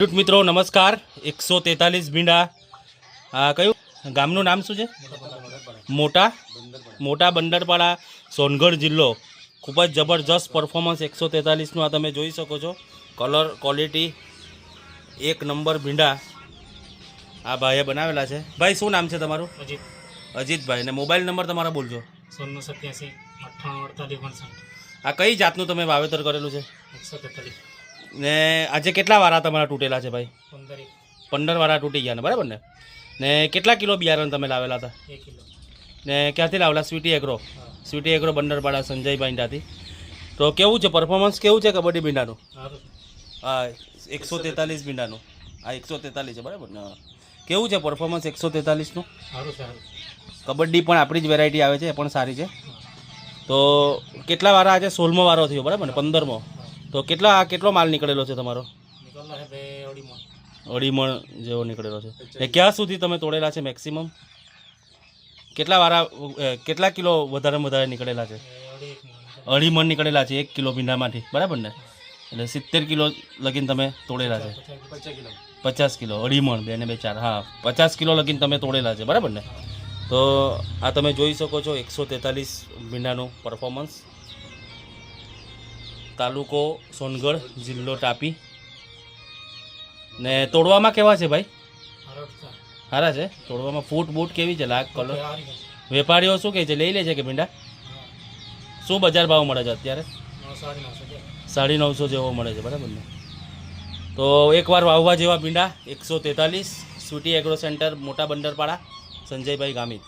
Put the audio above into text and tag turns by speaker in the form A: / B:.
A: ખેડૂત મિત્રો નમસ્કાર. એકસો તેતાલીસ ભીંડા. કયું? ગામનું નામ શું છે? મોટા? મોટા બંદરપાડા સોનગઢ જિલ્લો. ખૂબ જ જબરજસ્ત પરફોર્મન્સ એકસો તેતાલીસનું આ તમે જોઈ શકો છો. કલર ક્વોલિટી એક નંબર ભીંડા આ ભાઈએ બનાવેલા છે. ભાઈ શું નામ છે તમારું?
B: અજીત.
A: અજીતભાઈ ને મોબાઈલ નંબર તમારા બોલજો.
B: સોળનું સત્યાસી અઠ્ઠાણું અડતાલીસ
A: આ કઈ જાતનું તમે વાવેતર કરેલું છે?
B: એકસો તેતાલીસ.
A: ને આજે કેટલા વારા તમારા તૂટેલા છે ભાઈ?
B: પંદર
A: વારા તૂટી ગયા ને બરાબર ને? ને કેટલા કિલો બિયારણ તમે લાવેલા હતા? ને ક્યાંથી લાવેલા? Sweety Agro? Sweety Agro Bandarpada Sanjaybhai ત્યાંથી તો કેવું છે? પરફોર્મન્સ કેવું છે કબડ્ડી ભીંડાનું હા એકસો તેતાલીસ ભીંડાનું આ એકસો તેતાલીસ છે બરાબર ને? કેવું છે પરફોર્મન્સ એકસો તેતાલીસનું? કબડ્ડી પણ આપણી જ વેરાયટી આવે છે એ પણ સારી છે. તો કેટલા વારા આજે સોળમો વારો થયો બરાબર ને? પંદરમો. તો કેટલા આ કેટલો માલ નીકળેલો છે તમારો? અઢી મણ જેવો નીકળેલો છે. એ ક્યાં સુધી તમે તોડેલા છે મેક્સિમમ કેટલા વારા કેટલા કિલો વધારે વધારે નીકળેલા છે?
B: અઢી
A: મણ નીકળેલા છે એક કિલો ભીંડામાંથી. બરાબર ને? એટલે સિત્તેર કિલો લગીને તમે તોડેલા છે.
B: પચાસ કિલો.
A: પચાસ કિલો અઢી મણ બે ને બે ચાર. હા પચાસ કિલો લગીને તમે તોડેલા છે. બરાબર ને? તો આ તમે જોઈ શકો છો એકસો તેતાલીસ ભીંડાનું પરફોર્મન્સ તાલુકો સોનગઢ જિલ્લો તાપી. ને તોડવામાં કેવા છે ભાઈ?
B: સારા છે?
A: તોડવામાં ફૂટ બૂટ કેવી છે? લાખ કલર વેપારીઓ શું કહે છે? લઈ લે છે કે ભીંડા? શું બજાર ભાવ મળે છે અત્યારે? સાડી નવસો જેવો મળે છે બરાબર ને? તો એકવાર વાવવા જેવા ભીંડા એકસો તેતાલીસ સ્વીટી એગ્રો સેન્ટર મોટા બંદરપાડા સંજયભાઈ ગામિત.